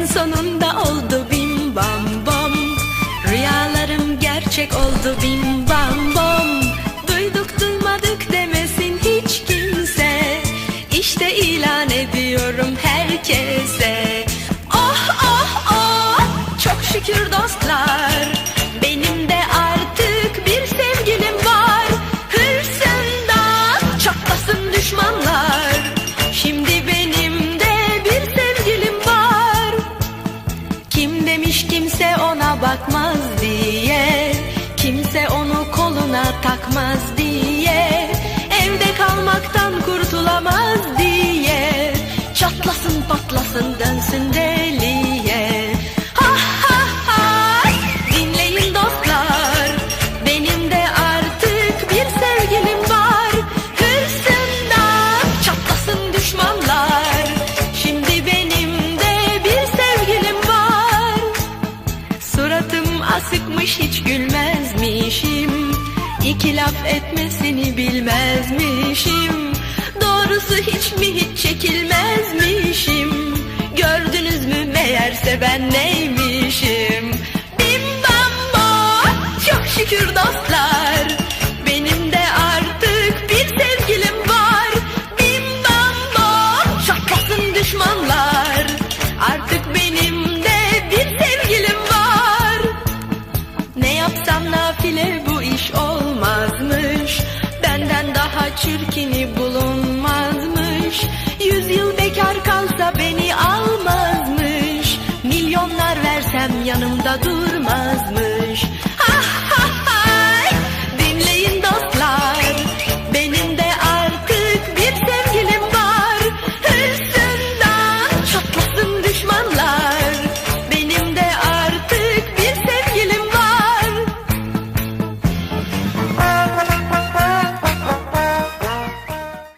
En sonunda oldu bim bam bom. Rüyalarım gerçek oldu bim bam bom. Duyduk duymadık demesin hiç kimse. İşte ilan ediyorum herkese. kurtulamaz diye Evde kalmaktan kurtulamaz diye. Çatlasın patlasın dönsün deliye. Ha ha ha Dinleyin dostlar. Benim de artık bir sevgilim var. Hırsımdan çatlasın düşmanlar. Şimdi benim de bir sevgilim var. Suratım asıkmış hiç gülmezmişim İki laf etmesini bilmezmişim. Doğrusu hiç mi hiç çekilmezmişim 到肚